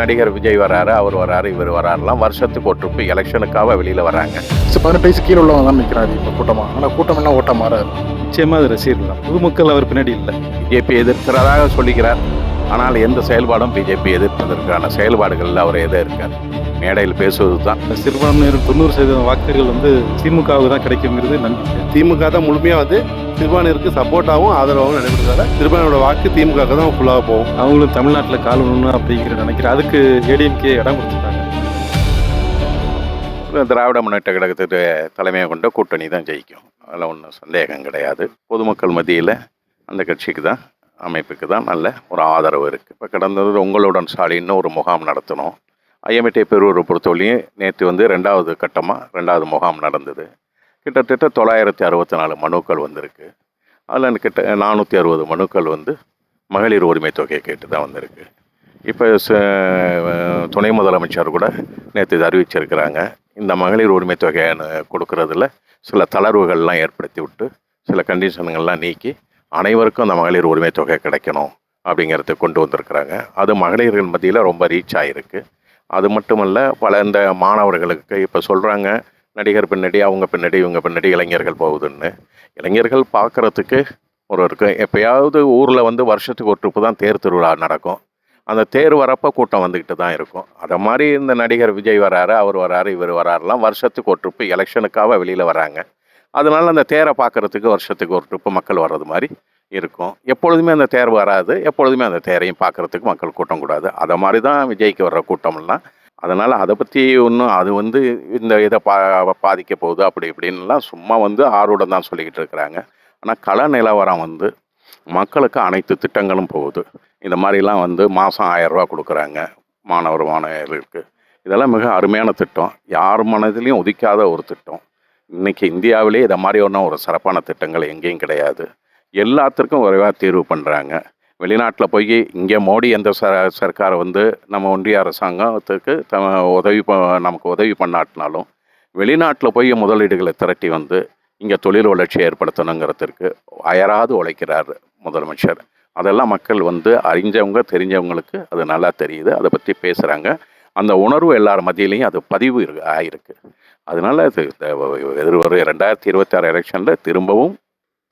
நடிகர் விஜய் வராரு அவர் வராரு இவர் வராருலாம் வருஷத்துக்கு ஒரு ட்ரிப்பு எலெக்ஷனுக்காக வெளியில வராங்க. சரி, பதினெட்டு வயசு கீழே உள்ளவங்க தான் நிற்கிறாரு இப்போ கூட்டமாக ஆனால் கூட்டம் என்ன ஓட்டம் மாறாது. நிச்சயமாக அது ரசிகர்கள் தான். பொதுமக்கள் அவர் பின்னாடி இல்லை. பிஜேபி எதிர்க்கிறதாக சொல்லிக்கிறார். ஆனால் எந்த செயல்பாடும் பிஜேபி எதிர்ப்பதற்கான செயல்பாடுகளில் அவர் எதே இருக்கார் மேடையில் பேசுவது தான். சிறுபான்மையினர் தொண்ணூறு சதவீதம் வாக்குகள் வந்து திமுகவுக்கு தான் கிடைக்குங்கிறது நம்பிக்கை. திமுக தான் முழுமையாக வந்து சிறுபான்மையினருக்கு சப்போர்ட்டாகவும் ஆதரவாகவும் நடைபெறுறதால சிறுபான்மையோட வாக்கு திமுக தான் ஃபுல்லாக போகும். அவங்களும் தமிழ்நாட்டில் கால் ஒன்று அப்படிங்கிற நினைக்கிறேன். அதுக்கு ஏடிஎம்கே இடம் கொடுத்துருக்காங்க. திராவிட முன்னேற்ற கழகத்துக்கு தலைமையை கொண்ட கூட்டணி தான் ஜெயிக்கும். அதில் ஒன்றும் சந்தேகம் கிடையாது. பொதுமக்கள் மத்தியில் அந்த கட்சிக்கு தான் அமைப்புக்கு தான் நல்ல ஒரு ஆதரவு இருக்குது இப்போ கடந்தது உங்களுடன் ஸ்டாலின்னு ஒரு முகாம் நடத்தினோம் ஐஎம்ஐடி பெரூரை பொறுத்தவரையும் நேற்று வந்து ரெண்டாவது கட்டமாக ரெண்டாவது முகாம் நடந்தது. கிட்டத்தட்ட தொள்ளாயிரத்தி அறுபத்தி நாலு மனுக்கள் வந்திருக்கு. அதில் கிட்ட நானூற்றி அறுபது மனுக்கள் வந்து மகளிர் உரிமை தொகையை கேட்டு தான் வந்திருக்கு. இப்போ துணை முதலமைச்சர் கூட நேற்று இது அறிவிச்சிருக்கிறாங்க. இந்த மகளிர் உரிமை தொகையை கொடுக்கறதுல சில தளர்வுகள்லாம் ஏற்படுத்தி விட்டு சில கண்டிஷன்கள்லாம் நீக்கி அனைவருக்கும் அந்த மகளிர் உரிமை தொகை கிடைக்கணும் அப்படிங்கிறத கொண்டு வந்திருக்கிறாங்க. அது மகளிர்கள் மத்தியில் ரொம்ப ரீச் ஆகிருக்கு அது மட்டுமல்ல பல இந்த மாணவர்களுக்கு இப்போ சொல்கிறாங்க நடிகர் பின்னாடி அவங்க பின்னாடி இவங்க பின்னாடி இளைஞர்கள் போகுதுன்னு. இளைஞர்கள் பார்க்குறதுக்கு ஒரு இருக்கும் எப்பயாவது ஊரில் வந்து வருஷத்துக்கு ஒரு ட்ரிப்பு தான் தேர் திருவிழா நடக்கும். அந்த தேர் வரப்போ கூட்டம் வந்துக்கிட்டு தான் இருக்கும். அதை மாதிரி இந்த நடிகர் விஜய் வராரு அவர் வராரு இவர் வராருலாம் வருஷத்துக்கு ஒரு ட்ரிப்பு எலெக்ஷனுக்காக வெளியில் வராங்க. அதனால் அந்த தேரை பார்க்கறதுக்கு வருஷத்துக்கு ஒரு ட்ரிப்பு மக்கள் வர்றது மாதிரி இருக்கும். எப்பொழுதுமே அந்த தேர் வராது. எப்பொழுதுமே அந்த தேரையும் பார்க்கறதுக்கு மக்கள் கூட்டம் கூடாது. அதை மாதிரி தான் விஜய்க்கு வர்ற கூட்டம்லாம். அதனால் அதை பற்றி ஒன்றும் அது வந்து இந்த இதை பா பாதிக்க போகுது அப்படி இப்படின்லாம் சும்மா வந்து ஆர்வம் தான் சொல்லிக்கிட்டு இருக்கிறாங்க. ஆனால் கள நிலவரம் வந்து மக்களுக்கு அனைத்து திட்டங்களும் போகுது. இந்த மாதிரிலாம் வந்து மாதம் ஆயரூபா கொடுக்குறாங்க மாணவர் மாணவர்களுக்கு இதெல்லாம் மிக அருமையான திட்டம். யார் மனதிலையும் உதிக்காத ஒரு திட்டம். இன்றைக்கி இந்தியாவிலே இதை மாதிரி ஒன்றும் ஒரு சிறப்பான திட்டங்கள் எங்கேயும் கிடையாது. எல்லாத்திற்கும் விரைவாக தீர்வு பண்ணுறாங்க வெளிநாட்டில் போய் இங்கே மோடி எந்த ச சர்க்காரை வந்து நம்ம ஒன்றிய அரசாங்கத்துக்கு த உதவி ப நமக்கு உதவி பண்ணாட்டினாலும் வெளிநாட்டில் போய் முதலீடுகளை திரட்டி வந்து இங்கே தொழில் வளர்ச்சி ஏற்படுத்தணுங்கிறதுக்கு அயராது உழைக்கிறார் முதலமைச்சர். அதெல்லாம் மக்கள் வந்து அறிஞ்சவங்க தெரிஞ்சவங்களுக்கு அது நல்லா தெரியுது. அதை பற்றி பேசுகிறாங்க அந்த உணர்வு எல்லார் மத்தியிலையும் அது பதிவு இரு ஆயிருக்கு. அதனால இது இந்த எதிர்வரும் ரெண்டாயிரத்தி இருபத்தாறு எலெக்ஷனில் திரும்பவும்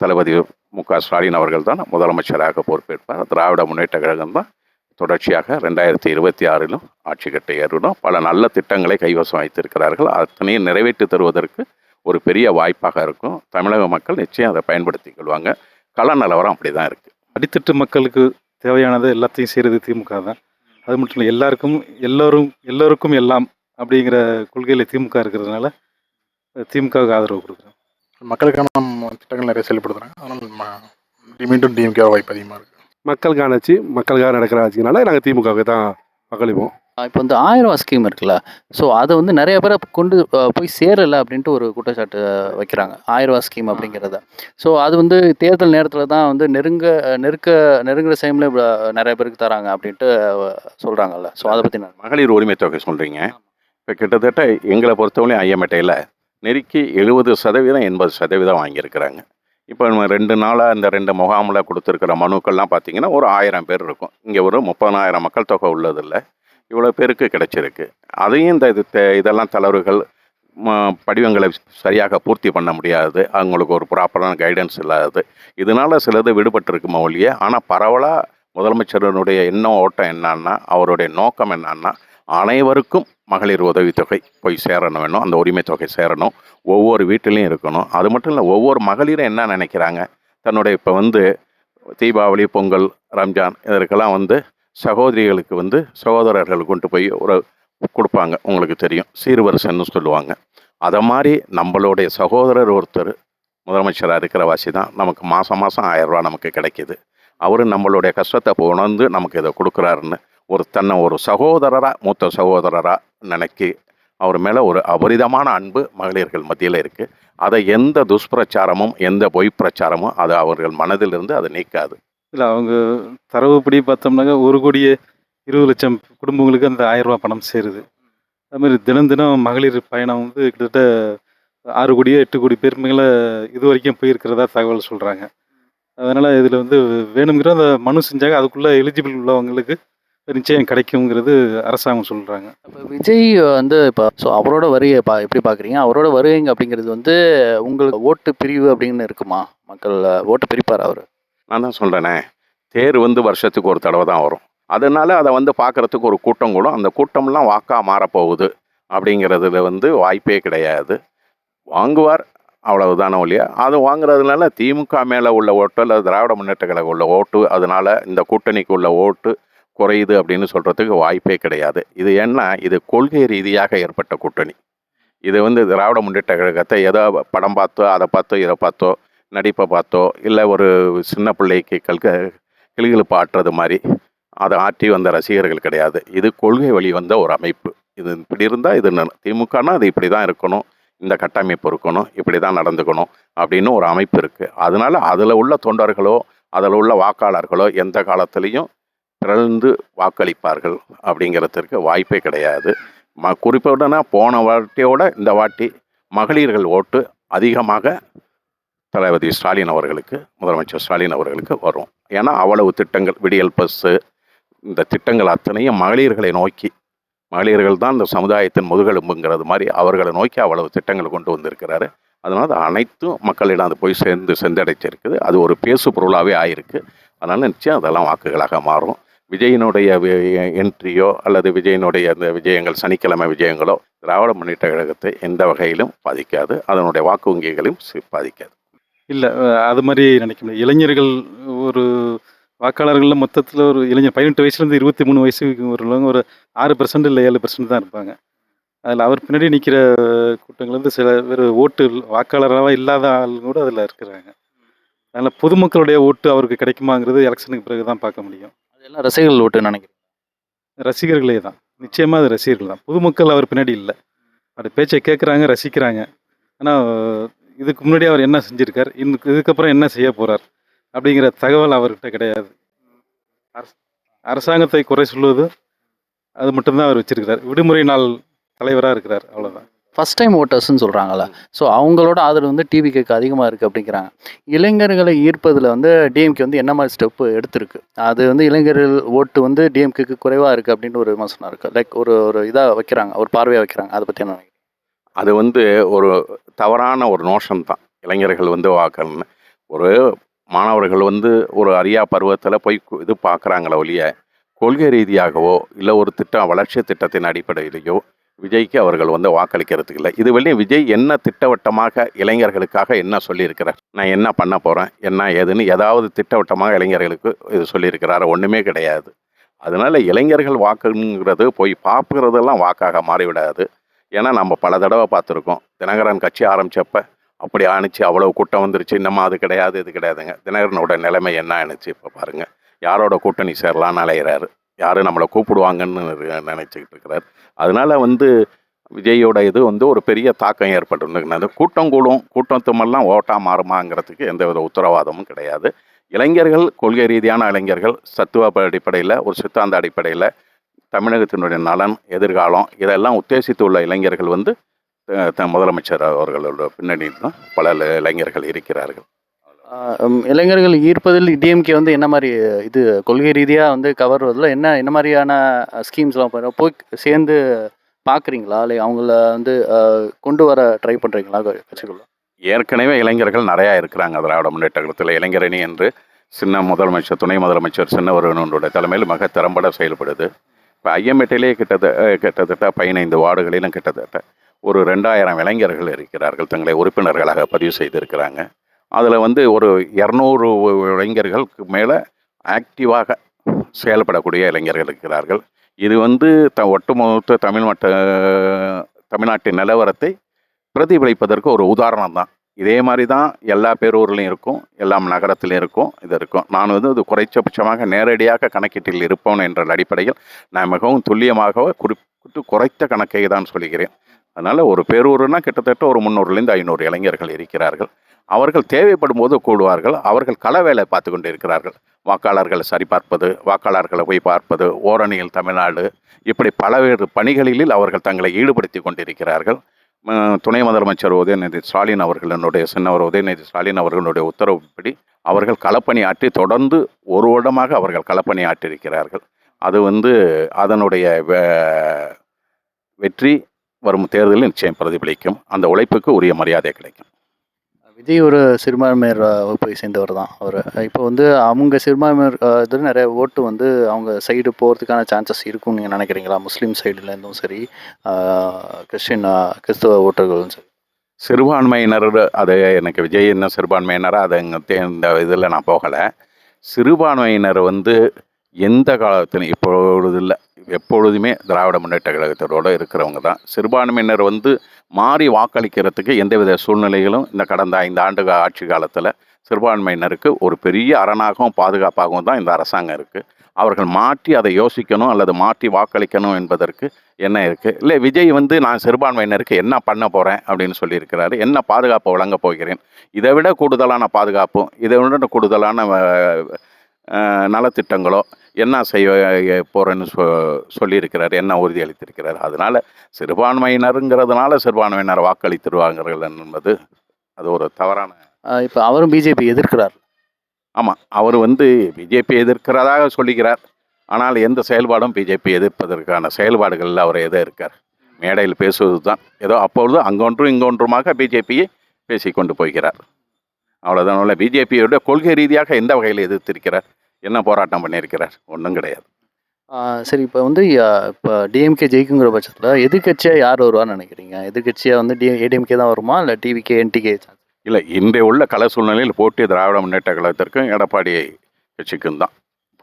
தளபதி மு க ஸ்டாலின் அவர்கள் தான் முதலமைச்சராக பொறுப்பேற்பார். திராவிட முன்னேற்ற கழகம் தான் தொடர்ச்சியாக ரெண்டாயிரத்தி இருபத்தி ஆறிலும் ஆட்சி கட்ட ஏறணும். பல நல்ல திட்டங்களை கைவசம் வைத்திருக்கிறார்கள். அத்தனையும் நிறைவேற்றி தருவதற்கு ஒரு பெரிய வாய்ப்பாக இருக்கும். தமிழக மக்கள் நிச்சயம் அதை பயன்படுத்திக் கொள்வாங்க. கள நிலவரம் அப்படி தான் இருக்குது அடித்தட்டு மக்களுக்கு தேவையானது எல்லாத்தையும் செய்கிறது திமுக தான். அது மட்டும் இல்லை எல்லாருக்கும் எல்லோரும் எல்லோருக்கும் எல்லாம் அப்படிங்கிற கொள்கையில் திமுக இருக்கிறதுனால திமுகவுக்கு ஆதரவு கொடுக்குறோம் மக்களுக்கான திட்டங்கள் நிறைய செயல்படுத்துகிறாங்க ஆனால் மீண்டும் டிஎம்கே வாய்ப்பு அதிகமாக இருக்குது மக்களுக்கான ஆட்சி மக்களுக்காக நடக்கிற ஆட்சினால நாங்கள் திமுகவுக்கு தான் வாக்களிப்போம் இப்போ வந்து ஆயிரம் ரூபா ஸ்கீம் இருக்குல்ல ஸோ அது வந்து நிறைய பேரை கொண்டு போய் சேரலை அப்படின்ட்டு ஒரு குற்றச்சாட்டு வைக்கிறாங்க ஆயிரம் ரூபா ஸ்கீம் அப்படிங்கிறத. ஸோ அது வந்து தேர்தல் நேரத்தில் தான் வந்து நெருங்க நெருக்க நெருங்குற டைமில் நிறைய பேருக்கு தராங்க அப்படின்ட்டு சொல்கிறாங்கல்ல ஸோ அதை பற்றி நான் மகளிர் உரிமை தொகை சொல்கிறீங்க இப்போ கிட்டத்தட்ட எங்களை பொறுத்தவரையும் ஐஎம்எட்டையில் நெருக்கி எழுபது சதவீதம் எண்பது சதவீதம் வாங்கியிருக்கிறாங்க. இப்போ நம்ம ரெண்டு நாளாக இந்த ரெண்டு முகாமில் கொடுத்துருக்கிற மனுக்கள்லாம் பார்த்தீங்கன்னா ஒரு ஆயிரம் பேர் இருக்கும். இங்கே ஒரு முப்பதாயிரம் மக்கள் தொகை உள்ளதில்ல. இவ்வளோ பேருக்கு கிடச்சிருக்கு. அதையும் இந்த இது தே- இதெல்லாம் தளர்வுகள் படிவங்களை சரியாக பூர்த்தி பண்ண முடியாது. அவங்களுக்கு ஒரு ப்ராப்பரான கைடன்ஸ் இல்லாதது. இதனால சிலது விடுபட்டிருக்குமா ஒழிய ஆனால் பரவலாக முதலமைச்சரனுடைய எண்ணம் ஓட்டம் என்னன்னா அவருடைய நோக்கம் என்னன்னா அனைவருக்கும் மகளிர் உதவித்தொகை போய் சேரணும் வேணும் அந்த உரிமை தொகை சேரணும். ஒவ்வொரு வீட்டிலையும் இருக்கணும். அது மட்டும் இல்லை ஒவ்வொரு மகளிரும் என்ன நினைக்கிறாங்க? தன்னுடைய இப்போ வந்து தீபாவளி பொங்கல் ரம்ஜான் இதற்கெல்லாம் வந்து சகோதரிகளுக்கு வந்து சகோதரர்கள் கொண்டு போய் ஒரு கொடுப்பாங்க. உங்களுக்கு தெரியும். சீர்வரிசைன்னு சொல்லுவாங்க. அதை மாதிரி நம்மளுடைய சகோதரர் ஒருத்தர் முதலமைச்சராக இருக்கிற வாசி தான் நமக்கு மாதம் மாதம் ஆயரூபா நமக்கு கிடைக்கிது. அவர் நம்மளுடைய கஷ்டத்தை உணர்ந்து நமக்கு இதை கொடுக்குறாருன்னு ஒரு தன்னை ஒரு சகோதரராக மூத்த சகோதரராக நினைக்கி. அவர் மேலே ஒரு அபரிதமான அன்பு மகளிர்கள் மத்தியில் இருக்குது அதை எந்த துஷ்பிரச்சாரமும் எந்த பொய் பிரச்சாரமும் அது அவர்கள் மனதிலிருந்து அதை நீக்காது. இல்லை அவங்க தரவுப்படி பார்த்தோம்னாக்க ஒரு கோடியே இருபது லட்சம் குடும்பங்களுக்கு அந்த ஆயிரம் பணம் சேருது. அதுமாதிரி தினம் தினம் மகளிர் பயணம் வந்து கிட்டத்தட்ட ஆறு கோடியோ எட்டு கோடி பேர் மேலே இது வரைக்கும் போயிருக்கிறதா தகவல் சொல்கிறாங்க அதனால் இதில் வந்து வேணுங்கிற அந்த மனு செஞ்சாங்க. அதுக்குள்ளே எலிஜிபிள் உள்ளவங்களுக்கு நிச்சயம் கிடைக்குங்கிறது அரசாங்கம் சொல்கிறாங்க இப்போ விஜய் வந்து இப்போ ஸோ அவரோட வருகையை பா எப்படி பார்க்குறீங்க அவரோட வருகைங்க அப்படிங்கிறது வந்து உங்களுக்கு ஓட்டு பிரிவு அப்படின்னு இருக்குமா? மக்கள் ஓட்டு பிரிப்பார் அவர்? நான் தான் சொல்கிறேனே தேர் வந்து வருஷத்துக்கு ஒரு தடவை தான் வரும். அதனால அதை வந்து பார்க்குறதுக்கு ஒரு கூட்டம் கூடும். அந்த கூட்டம்லாம் வாக்காக மாறப்போகுது அப்படிங்கிறதுல வந்து வாய்ப்பே கிடையாது. வாங்குவார் அவ்வளவுதானே ஒழிய. அது வாங்குறதுனால திமுக மேலே உள்ள ஓட்டு அல்லது திராவிட முன்னேற்ற கழகம் உள்ள ஓட்டு அதனால இந்த கூட்டணிக்கு உள்ள ஓட்டு குறையுது அப்படின்னு சொல்கிறதுக்கு வாய்ப்பே கிடையாது. இது என்ன இது கொள்கை ரீதியாக ஏற்பட்ட கூட்டணி. இது வந்து திராவிட முன்னேற்ற கழகத்தை ஏதோ படம் பார்த்தோ அதை பார்த்தோ இதை பார்த்தோ நடிப்பை பார்த்தோ இல்லை ஒரு சின்ன பிள்ளைக்கு கல்க கிளிகளுப்பு ஆட்டுறது மாதிரி அதை ஆற்றி வந்த ரசிகர்கள் கிடையாது. இது கொள்கை வழி வந்த ஒரு அமைப்பு. இது இப்படி இருந்தால் இது ந- திமுகனா அது இப்படி தான் இருக்கணும். இந்த கட்டமைப்பு இருக்கணும். இப்படி தான் நடந்துக்கணும் அப்படின்னு ஒரு அமைப்பு இருக்குது அதனால் அதில் உள்ள தொண்டர்களோ அதில் உள்ள வாக்காளர்களோ எந்த காலத்துலேயும் பிறந்து வாக்களிப்பார்கள் அப்படிங்கிறதுக்கு வாய்ப்பே கிடையாது. ம குறிப்பிடனா போன வாட்டியோட இந்த வாட்டி மகளிர்கள் ஓட்டு அதிகமாக தளபதி ஸ்டாலின் அவர்களுக்கு முதலமைச்சர் ஸ்டாலின் அவர்களுக்கு வரும். ஏன்னா அவ்வளவு திட்டங்கள் விடியல் பஸ்ஸு இந்த திட்டங்கள் அத்தனையும் மகளிர்களை நோக்கி மகளிர்கள் தான் இந்த சமுதாயத்தின் முதுகெலும்புங்கிறது மாதிரி அவர்களை நோக்கி அவ்வளவு திட்டங்கள் கொண்டு வந்திருக்கிறாரு. அதனால் அனைத்தும் மக்களிடம் அது போய் சேர்ந்து சென்றடைச்சிருக்குது அது ஒரு பேசு பொருளாகவே ஆயிருக்கு. அதனால் நிச்சயம் அதெல்லாம் வாக்குகளாக மாறும். விஜயினுடைய என்ட்ரியோ அல்லது விஜயினுடைய அந்த விஜயங்கள் சனிக்கிழமை விஜயங்களோ திராவிட முன்னேற்ற கழகத்தை எந்த வகையிலும் பாதிக்காது. அதனுடைய வாக்கு வங்கிகளையும் பாதிக்காது. இல்லை அது மாதிரி நினைக்க முடியாது. இளைஞர்கள் ஒரு வாக்காளர்களில் மொத்தத்தில் ஒரு இளைஞர் பதினெட்டு வயசுலேருந்து இருபத்தி மூணு வயசுக்கு உள்ளவங்க ஒரு ஆறு பர்சன்ட் இல்லை ஏழு பர்சன்ட் தான் இருப்பாங்க. அதில் அவர் பின்னாடி நிற்கிற கூட்டங்கள் வந்து சில பேர் ஓட்டு வாக்காளராக இல்லாத ஆள் கூட அதில் இருக்கிறாங்க. அதனால் பொதுமக்களுடைய ஓட்டு அவருக்கு கிடைக்குமாங்கிறது எலெக்ஷனுக்கு பிறகு தான் பார்க்க முடியும். அதெல்லாம் ரசிகர்கள் ஓட்டு நினைக்கிறேன். ரசிகர்களே தான். நிச்சயமாக அது ரசிகர்கள் தான். பொதுமக்கள் அவர் பின்னாடி இல்லை. அவர் பேச்சை கேட்குறாங்க ரசிக்கிறாங்க. ஆனால் இதுக்கு முன்னாடி அவர் என்ன செஞ்சுருக்கார்? இன்னும் இதுக்கப்புறம் என்ன செய்ய போகிறார் அப்படிங்கிற தகவல் அவர்கிட்ட கிடையாது. அரசாங்கத்தை குறை சொல்வது அது மட்டும்தான் அவர் வச்சிருக்கிறார். விடுமுறை நாள் தலைவராக இருக்கிறார். அவ்வளோதான் ஃபர்ஸ்ட் டைம் ஓட்டர்ஸ்னு சொல்கிறாங்கல்ல ஸோ அவங்களோட ஆதரவு வந்து டிவிக்கு அதிகமாக இருக்குது அப்படிங்கிறாங்க. இளைஞர்களை ஈர்ப்பதில் வந்து டிஎம்கே வந்து என்ன மாதிரி ஸ்டெப்பு எடுத்திருக்கு? அது வந்து இளைஞர்கள் ஓட்டு வந்து டிஎம்கேக்கு குறைவாக இருக்குது அப்படின்னு ஒரு விமர்சனம் இருக்குது லைக் ஒரு ஒரு இதாக வைக்கிறாங்க ஒரு பார்வையாக வைக்கிறாங்க. அதை பற்றி என்ன அது வந்து ஒரு தவறான ஒரு நோஷன் தான் இளைஞர்கள் வந்து வாக்கணும்னு ஒரு மாணவர்கள் வந்து ஒரு அரியா பருவத்தில் போய் இது பார்க்குறாங்களே ஒழிய கொள்கை ரீதியாகவோ இல்லை ஒரு திட்டம் வளர்ச்சி திட்டத்தின் அடிப்படையிலேயோ விஜய்க்கு அவர்கள் வந்து வாக்களிக்கிறதுக்கு இல்லை. இது வரையும் விஜய் என்ன திட்டவட்டமாக இளைஞர்களுக்காக என்ன சொல்லியிருக்கிறார்? நான் என்ன பண்ண போகிறேன் என்ன ஏதுன்னு ஏதாவது திட்டவட்டமாக இளைஞர்களுக்கு இது சொல்லியிருக்கிறாரு? ஒன்றுமே கிடையாது. அதனால் இளைஞர்கள் வாக்குங்கிறது போய் பார்க்குறதெல்லாம் வாக்காக மாறிவிடாது. ஏன்னா நம்ம பல தடவை பார்த்துருக்கோம். தினகரன் கட்சி ஆரம்பித்தப்ப அப்படி ஆணிச்சு அவ்வளோ கூட்டம் வந்துருச்சு. இன்னமும் அது கிடையாது இது கிடையாதுங்க. தினகரனோட நிலைமை என்ன ஆணுச்சு இப்போ பாருங்கள் யாரோட கூட்டணி சேரலான்னு அலையிறாரு? யாரும் நம்மளை கூப்பிடுவாங்கன்னு நினச்சிக்கிட்டு இருக்கிறார். அதனால வந்து விஜயோட இது வந்து ஒரு பெரிய தாக்கம் ஏற்பட்டுருந்துருக்குது கூட்டம் கூடும் கூட்டத்துமெல்லாம் ஓட்டா மாறுமாங்கிறதுக்கு எந்த வித உத்தரவாதமும் கிடையாது. இளைஞர்கள் கொள்கை ரீதியான இளைஞர்கள் சத்துவ அடிப்படையில் ஒரு சித்தாந்த அடிப்படையில் தமிழகத்தினுடைய நலன் எதிர்காலம் இதெல்லாம் உத்தேசித்து உள்ள இளைஞர்கள் வந்து த- முதலமைச்சர் அவர்களோட பின்னணியில் தான் பல இளைஞர்கள் இருக்கிறார்கள். இளைஞர்கள் ஈர்ப்பதில் டிஎம்கே வந்து என்ன மாதிரி இது கொள்கை ரீதியாக வந்து கவர்வதில் என்ன என்ன மாதிரியான ஸ்கீம்ஸ்லாம் பண்ண போய் சேர்ந்து பார்க்குறீங்களா இல்லை அவங்கள வந்து கொண்டு வர ட்ரை பண்ணுறீங்களா கட்சிக்குள்ள? ஏற்கனவே இளைஞர்கள் நிறையா இருக்கிறாங்க. திராவிட முன்னேற்ற கழகத்தில் இளைஞரணி என்று சின்ன முதலமைச்சர் துணை முதலமைச்சர் சின்னவரனுடைய தலைமையில் மிக திறம்பட செயல்படுது. இப்போ ஐஎம்எட்டிலே கிட்டத்தட்ட கிட்டத்தட்ட பதினைந்து வார்டுகளிலும் கிட்டத்தட்ட ஒரு ரெண்டாயிரம் இளைஞர்கள் இருக்கிறார்கள். தங்களை உறுப்பினர்களாக பதிவு செய்திருக்கிறாங்க. அதில் வந்து ஒரு இரநூறு இளைஞர்களுக்கு மேலே ஆக்டிவாக செயல்படக்கூடிய இளைஞர்கள் இருக்கிறார்கள். இது வந்து த ஒட்டுமொத்த தமிழ் மட்ட தமிழ்நாட்டின் நிலவரத்தை பிரதிபலிப்பதற்கு ஒரு உதாரணம் தான். இதே மாதிரி தான் எல்லா பேரூர்லையும் இருக்கும் எல்லா நகரத்திலையும் இருக்கும் இது இருக்கும். நான் வந்து இது குறைச்சபட்சமாக நேரடியாக கணக்கீட்டில் இருப்போம் என்ற அடிப்படையில் நான் மிகவும் துல்லியமாக குறிப்பிட்டு குறைத்த கணக்கை தான் சொல்கிறேன். அதனால் ஒரு பேரூர்னால் கிட்டத்தட்ட ஒரு முந்நூறுலேருந்து ஐநூறு இளைஞர்கள் இருக்கிறார்கள். அவர்கள் தேவைப்படும் போது கூடுவார்கள். அவர்கள் கள வேலை பார்த்து கொண்டு இருக்கிறார்கள் வாக்காளர்களை சரிபார்ப்பது வாக்காளர்களை போய் பார்ப்பது ஓரணியில் தமிழ்நாடு இப்படி பலவேறு பணிகளில் அவர்கள் தங்களை ஈடுபடுத்தி கொண்டிருக்கிறார்கள். துணை முதலமைச்சர் உதயநிதி ஸ்டாலின் அவர்களினுடைய சின்னவர் உதயநிதி ஸ்டாலின் அவர்களுடைய உத்தரவுப்படி அவர்கள் களப்பணி ஆற்றி தொடர்ந்து ஒரு வருடமாக அவர்கள் களப்பணி ஆற்றியிருக்கிறார்கள் அது வந்து அதனுடைய வெற்றி வரும் தேர்தலில் நிச்சயம் பிரதிபலிக்கும். அந்த உழைப்புக்கு உரிய மரியாதை கிடைக்கும். விஜய் ஒரு சிறுபான்மையர் போய் சேர்ந்தவர் தான் அவர். இப்போ வந்து அவங்க சிறுபான்மையர் இதில் நிறைய ஓட்டு வந்து அவங்க சைடு போகிறதுக்கான சான்சஸ் இருக்கும்னு நீங்கள் நினைக்கிறீங்களா? முஸ்லீம் சைடுலேருந்தும் சரி கிறிஸ்டின் அஹ், கிறிஸ்தவ ஓட்டர்களும் சரி. சிறுபான்மையினர் அது எனக்கு விஜய் என்ன சிறுபான்மையினர் அது இங்க இந்த இதில் நான் போகலை. சிறுபான்மையினர் வந்து எந்த காலத்திலும் இப்பொழுது இல்லை எப்பொழுதுமே திராவிட முன்னேற்ற கழகத்தோடு இருக்கிறவங்க தான். சிறுபான்மையினர் வந்து மாறி வாக்களிக்கிறதுக்கு எந்தவித சூழ்நிலைகளும் இந்த கடந்த ஐந்து ஆண்டு ஆட்சி காலத்தில் சிறுபான்மையினருக்கு ஒரு பெரிய அரணாகவும் பாதுகாப்பாகவும் தான் இந்த அரசாங்கம் இருக்குது அவர்கள் மாற்றி அதை யோசிக்கணும் அல்லது மாற்றி வாக்களிக்கணும் என்பதற்கு என்ன இருக்குது இல்லை விஜய் வந்து நான் சிறுபான்மையினருக்கு என்ன பண்ண போகிறேன் அப்படின்னு சொல்லியிருக்கிறாரு. என்ன பாதுகாப்பு வழங்கப் போகிறேன்? இதை விட கூடுதலான பாதுகாப்பும் இதை விட கூடுதலான நலத்திட்டங்களோ என்ன செய்ய போகிறேன்னு சொ சொல்லியிருக்கிறார் என்ன உறுதியளித்திருக்கிறார். அதனால் சிறுபான்மையினருங்கிறதுனால சிறுபான்மையினர் வாக்களித்திருவார்கள் என்பது அது ஒரு தவறான இப்போ அவரும் பிஜேபி எதிர்க்கிறார். ஆமாம் அவர் வந்து பிஜேபி எதிர்க்கிறதாக சொல்லுகிறார் ஆனால் எந்த செயல்பாடும் பிஜேபி எதிர்ப்பதற்கான செயல்பாடுகளில் அவர் எதோ இருக்கார். மேடையில் பேசுவது தான். ஏதோ அப்பொழுது அங்கொன்றும் இங்கொன்றுமாக பிஜேபியை பேசி கொண்டு போகிறார் அவ்வளோதான் பிஜேபியோட கொள்கை ரீதியாக எந்த வகையில் எதிர்த்திருக்கிறார்? என்ன போராட்டம் பண்ணியிருக்கிறார்? ஒன்றும் கிடையாது. சரி இப்போ வந்து இப்போ டிஎம்கே ஜெயிக்குங்கிற பட்சத்தில் எதிர்க்கட்சியாக யார் வருவான்னு நினைக்கிறீங்க? எதிர்க்கட்சியாக வந்து டி ஏடிஎம்கே தான் வருமா? இல்லை டிவிகே என்டிகே இல்லை இன்றைய உள்ள கள சூழ்நிலையில் போட்டி திராவிட முன்னேற்ற கழகத்திற்கும் எடப்பாடி கட்சிக்கும் தான்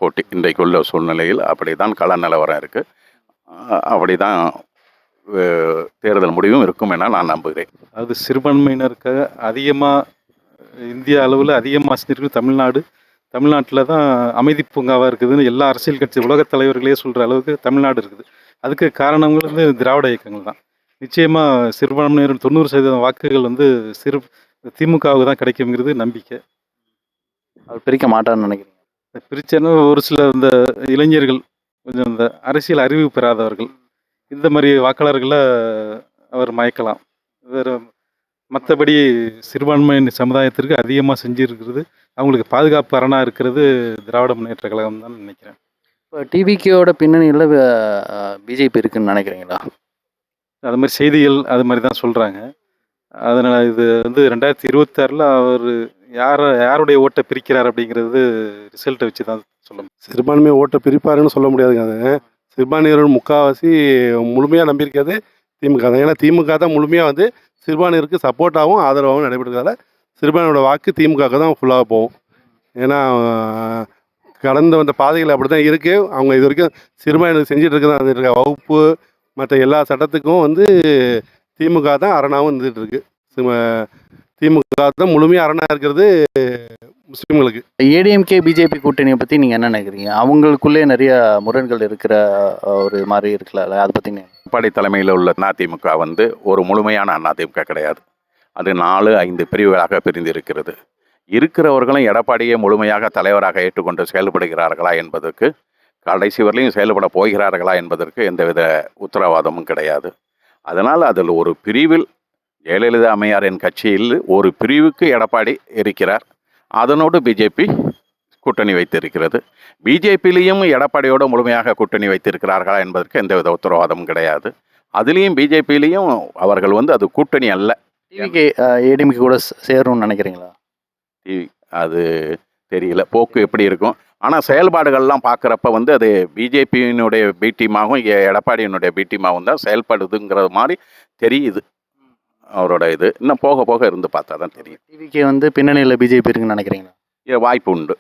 போட்டி. இன்றைக்கு உள்ள சூழ்நிலையில் அப்படி தான் கள நிலவரம் இருக்குது அப்படி தான் தேர்தல் முடிவும் இருக்கும் என நான் நம்புகிறேன். அது சிறுபான்மையினருக்காக அதிகமாக இந்திய அளவில் அதிகமாக செஞ்சிருக்கு தமிழ்நாடு. தமிழ்நாட்டில் தான் அமைதி பூங்காவாக இருக்குதுன்னு எல்லா அரசியல் கட்சி உலகத் தலைவர்களே சொல்கிற அளவுக்கு தமிழ்நாடு இருக்குது. அதுக்கு காரணங்கள் வந்து திராவிட இயக்கங்கள் தான். நிச்சயமாக சிறுபான்மையினர் தொண்ணூறு சதவீதம் வாக்குகள் வந்து சிறு திமுகவுக்கு தான் கிடைக்குங்கிறது நம்பிக்கை. அவர் பிரிக்க மாட்டார்னு நினைக்கிறீங்க? பிரிச்சனா ஒரு சில இந்த இளைஞர்கள் கொஞ்சம் இந்த அரசியல் அறிவு பெறாதவர்கள் இந்த மாதிரி வாக்காளர்களை அவர் மயக்கலாம். வேறு மற்றபடி சிறுபான்மை சமுதாயத்திற்கு அதிகமாக செஞ்சிருக்கிறது அவங்களுக்கு பாதுகாப்பு அரணாக இருக்கிறது திராவிட முன்னேற்ற கழகம் தான் நினைக்கிறேன். இப்போ டிவிகேயோட பின்னணியில் பிஜேபி இருக்குன்னு நினைக்கிறீங்களா? அது மாதிரி செய்திகள் அது மாதிரி தான் சொல்கிறாங்க அதனால் இது வந்து ரெண்டாயிரத்தி இருபத்தாறில் அவர் யாரை யாருடைய ஓட்டை பிரிக்கிறார் அப்படிங்கிறது ரிசல்ட்டை வச்சு தான் சொல்ல முடியும். சிறுபான்மை ஓட்டை பிரிப்பாருன்னு சொல்ல முடியாதுங்க அது. சிறுபான்மையினர் முக்கால்வாசி முழுமையாக நம்பியிருக்காது திமுக தான். ஏன்னா திமுக தான் முழுமையாக வந்து சிறுபான்மையருக்கு சப்போர்ட்டாகவும் ஆதரவாகவும் நடைபெறுறதால சிறுபான்மையோட வாக்கு திமுக தான் ஃபுல்லாக போகும். ஏன்னா கடந்து வந்த பாதைகள் அப்படி தான் இருக்குது அவங்க இது வரைக்கும் சிறுபான்மையினர் செஞ்சுட்டு இருக்கிற இருக்க? வகுப்பு மற்ற எல்லா சட்டத்துக்கும் வந்து திமுக தான் அரணாகவும் இருந்துகிட்டு இருக்கு. சிம- திமுக தான் முழுமையாக அரணாக இருக்கிறது முஸ்லீம்களுக்கு. ஏடிஎம்கே பிஜேபி கூட்டணியை பற்றி நீங்கள் என்ன நினைக்கிறீங்க? அவங்களுக்குள்ளே நிறைய முரண்கள் இருக்கிற ஒரு மாதிரி இருக்குல்ல? அதை பற்றி எடப்பாடி தலைமையில் உள்ள அதிமுக வந்து ஒரு முழுமையான அதிமுக கிடையாது. அது நாலு ஐந்து பிரிவுகளாக பிரிந்து இருக்கிறது இருக்கிறவர்களும் எடப்பாடியை முழுமையாக தலைவராக ஏற்றுக்கொண்டு செயல்படுகிறார்களா என்பதற்கு கடைசி வரலையும் செயல்பட போகிறார்களா என்பதற்கு எந்தவித உத்தரவாதமும் கிடையாது. அதனால் அதில் ஒரு பிரிவில் ஜெயலலிதா அம்மையாரின் கட்சியில் ஒரு பிரிவுக்கு எடப்பாடி இருக்கிறார். அதனோடு பிஜேபி கூட்டணி வைத்திருக்கிறது. பிஜேபியிலையும் எடப்பாடியோடு முழுமையாக கூட்டணி வைத்திருக்கிறார்களா என்பதற்கு எந்தவித உத்தரவாதமும் கிடையாது. அதுலேயும் பிஜேபியிலையும் அவர்கள் வந்து அது கூட்டணி அல்ல. டிவிகே ஏடிஎம்கே கூட சே- சேரணும்னு நினைக்கிறீங்களா? டி- அது தெரியல. போக்கு எப்படி இருக்கும்? ஆனால் செயல்பாடுகள்லாம் பார்க்குறப்ப வந்து அது பிஜேபியினுடைய பி டீமாகவும் எ- எடப்பாடியினுடைய பி டீமாகவும் தான் செயல்படுதுங்கிற மாதிரி தெரியுது. அவரோட இது. இன்னும் போக போக இருந்து பார்த்தா தான் தெரியும். டிவிகே வந்து பின்னணியில் பிஜேபி இருக்குன்னு நினைக்கிறீங்களா? வாய்ப்பு உண்டு.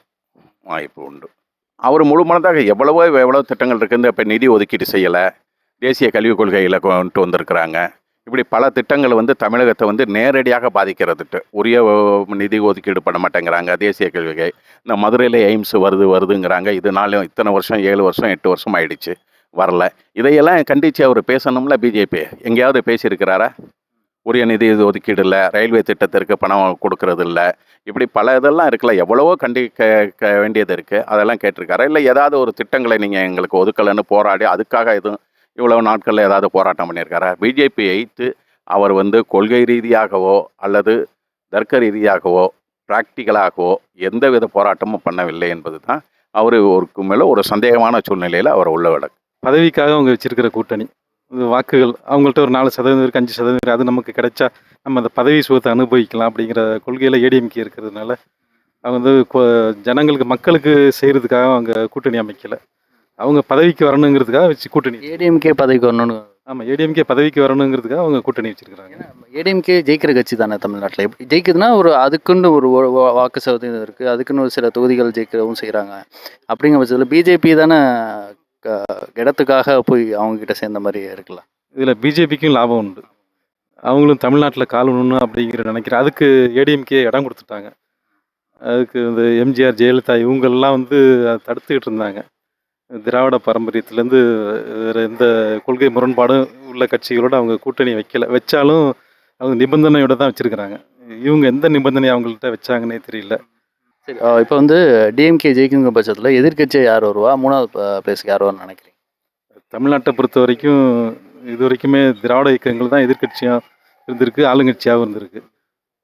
வாய்ப்பு உண்டு. அவர் முழு மனதாக எவ்வளவோ எவ்வளோ திட்டங்கள் இருக்குது இப்போ நிதி ஒதுக்கீடு செய்யலை. தேசிய கல்விக் கொள்கையில் கொண்டு வந்திருக்கிறாங்க. இப்படி பல திட்டங்கள் வந்து தமிழகத்தை வந்து நேரடியாக பாதிக்கிறதுட்டு. உரிய நிதி ஒதுக்கீடு பண்ண மாட்டேங்கிறாங்க. தேசிய கல்விகை இந்த மதுரையில் எய்ம்ஸ் வருது வருதுங்கிறாங்க. இதனாலும் இத்தனை வருஷம் ஏழு வருஷம் எட்டு வருஷம் ஆயிடுச்சு. வரல. இதையெல்லாம் கண்டித்து அவர் பேசணும்ல பிஜேபி. எங்கேயாவது பேசியிருக்கிறாரா? உரிய நிதி ஒதுக்கீடு இல்லை ரயில்வே திட்டத்திற்கு பணம் கொடுக்கறது இல்லை. இப்படி பல இதெல்லாம் இருக்குல்ல. எவ்வளவோ கண்டிக்க வேண்டியது இருக்குது அதெல்லாம் கேட்டிருக்காரு? இல்லை ஏதாவது ஒரு திட்டங்களை நீங்கள் எங்களுக்கு ஒதுக்கலைன்னு போராடி அதுக்காக எதுவும் இவ்வளவு நாட்களில் ஏதாவது போராட்டம் பண்ணியிருக்காரா? பிஜேபி எய்த்து அவர் வந்து கொள்கை ரீதியாகவோ அல்லது தர்க்க ரீதியாகவோ ப்ராக்டிக்கலாகவோ எந்த வித போராட்டமும் பண்ணவில்லை என்பது தான் அவர் ஒருக்கு மேலே ஒரு சந்தேகமான சூழ்நிலையில் அவரை உள்ள விட பதவிக்காக அவங்க வச்சிருக்கிற கூட்டணி. வாக்குகள் அவங்கள்ட்ட ஒரு நாலு சதவீதம் இருக்குது அஞ்சு சதவீதம் இருக்குது அது நமக்கு கிடைச்சா நம்ம அந்த பதவி சுகத்தை அனுபவிக்கலாம் அப்படிங்கிற கொள்கையில் ஏடிஎம்கே இருக்கிறதுனால அவங்க வந்து ஜனங்களுக்கு மக்களுக்கு செய்கிறதுக்காக அவங்க கூட்டணி அமைக்கலை. அவங்க பதவிக்கு வரணுங்கிறதுக்காக வச்சு கூட்டணி ஏடிஎம்கே பதவிக்கு வரணும்னு. ஆமாம் ஏடிஎம்கே பதவிக்கு வரணுங்கிறதுக்காக அவங்க கூட்டணி வச்சிருக்கிறாங்க. ஏடிஎம்கே ஜெயிக்கிற கட்சி தானே தமிழ்நாட்டில். எப்படி ஜெயிக்குதுன்னா ஒரு அதுக்குன்னு ஒரு வாக்கு சதவீதம் இருக்குது அதுக்குன்னு ஒரு சில தொகுதிகள் ஜெயிக்கிறவும் செய்கிறாங்க அப்படிங்கிற பட்சத்தில் பிஜேபி தானே க- இடத்துக்காக போய் அவங்க கிட்ட சேர்ந்த மாதிரி இருக்குல்ல. இதில் பிஜேபிக்கும் லாபம் உண்டு. அவங்களும் தமிழ்நாட்டில் காலணும்னு அப்படிங்கிற நினைக்கிறேன். அதுக்கு ஏடிஎம்கே இடம் கொடுத்துட்டாங்க. அதுக்கு இந்த எம்ஜிஆர் ஜெயலலிதா இவங்கெல்லாம் வந்து தடுத்துக்கிட்டு இருந்தாங்க. திராவிட பாரம்பரியத்துலேருந்து வேறு எந்த கொள்கை முரண்பாடும் உள்ள கட்சிகளோட அவங்க கூட்டணி வைக்கல. வச்சாலும் அவங்க நிபந்தனையோட தான் வச்சுருக்கிறாங்க. இவங்க எந்த நிபந்தனை அவங்கள்ட்ட வச்சாங்கன்னே தெரியல. சரி இப்போ வந்து டிஎம்கே ஜெயிக்குங்கிற பட்சத்தில் எதிர்க்கட்சியாக யார் வருவா? மூணாவது பிளேஸ்க்கு யார் வருவான்னு நினைக்கிறீங்க? தமிழ்நாட்டை பொறுத்த வரைக்கும் இது வரைக்குமே திராவிட இயக்கங்கள் தான் எதிர்க்கட்சியாக இருந்திருக்கு ஆளுங்கட்சியாகவும் இருந்திருக்கு.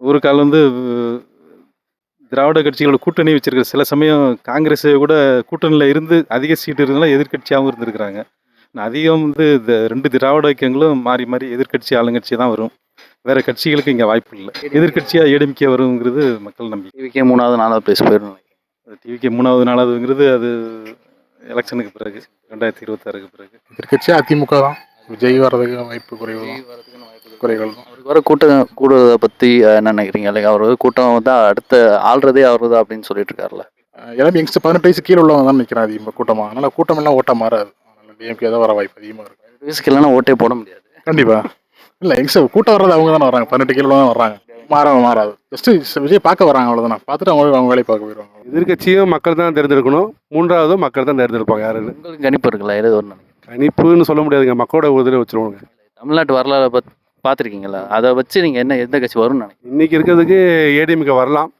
ஒரு காலம் வந்து திராவிட கட்சிகளோட கூட்டணி வச்சிருக்கிற சில சமயம் காங்கிரஸை கூட கூட்டணியில் இருந்து அதிக சீட்டு இருந்தாலும் எதிர்க்கட்சியாகவும் இருந்திருக்கிறாங்க. அதிகம் வந்து இந்த ரெண்டு திராவிட இயக்கங்களும் மாறி மாறி எதிர்க்கட்சி ஆளுங்கட்சி தான் வரும். வேற கட்சிகளுக்கு இங்கே வாய்ப்பு இல்லை. எதிர்க்கட்சியாக ஏடிஎம்கே வருங்கிறது மக்கள் நம்பிக்கை. டிவிக்கே மூணாவது நாலாவது பிளேஸ் போயிடும் டிவிக்கு மூணாவது நாலாவதுங்கிறது அது எலெக்ஷனுக்கு பிறகு ரெண்டாயிரத்தி இருபத்தாறுக்கு பிறகு. எதிர்கட்சி அதிமுக தான். விஜய் வர்றதுக்கு வாய்ப்பு குறைவு தான். குறைகள். தான் அவருக்கு வர கூட்டம் கூடுறதை பற்றி என்ன நினைக்கிறீங்க? லைக் அவர் வந்து கூட்டம் வந்து அடுத்த ஆள்றதே அவர் தான் அப்படின்னு சொல்லிட்டு இருக்காருல்ல எல்லாமே யங்ஸ்டர் பதினெட்டு வயசு கீழே உள்ளவங்க தான் நிற்கிறான் அதிகமாக கூட்டமாக அதனால் கூட்டம் எல்லாம் ஓட்ட மாறாது. அதனால் டிஎம்கே தான் வர வாய்ப்பு அதிகமாக இருக்கு. வயசுக்கு இல்லைன்னா ஓட்டே போட முடியாது. கண்டிப்பாக இல்லை யங்ஸ்டர் கூட்டம் வர்றது அவங்க தானே வராங்க பதினெட்டு கீழே தான் வர்றாங்க. மாற மாறாது. ஜஸ்ட்டு விஜய் பார்க்க வராங்க அவ்வளோதானே பார்த்துட்டு அவங்க அவங்க வேலையை பார்க்க போயிடுவாங்க. எதிர்க்கட்சியும் மக்கள் தான் தேர்ந்தெடுக்கணும். மூன்றாவதும் மக்கள் தான் தேர்ந்தெடுப்பாங்க யாருன்னு உங்களுக்கு கணிப்பு இருக்குல்ல ஒரு நினைக்கிறீங்க? கணிப்புன்னு சொல்ல முடியாதுங்க. மக்களோட உதவி வச்சுருவாங்க. தமிழ்நாட்டு வரலாறு பத் பார்த்துருக்கீங்களா? அதை வச்சு நீங்கள் என்ன எந்த கட்சி வரும்னு நினைக்கிறீங்க? இன்னைக்கு இருக்கிறதுக்கு ஏடிஎம்கே வரலாம்.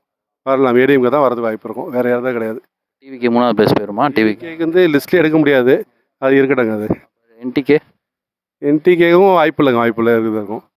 வரலாம். ஏடிஎம்கே தான் வரது வாய்ப்பு இருக்கும். வேற யாரும் கிடையாது. டிவிக்கு மூணாவது பிளேஸ் போயிருமா? டிவிக்கு. வந்து லிஸ்ட்லேயே எடுக்க முடியாது. அது இருக்கட்டுங்க அது. என்டிகே என்டிகேவும் வாய்ப்பு இல்லைங்க. வாய்ப்பு இல்லை இருக்குது இருக்கும்.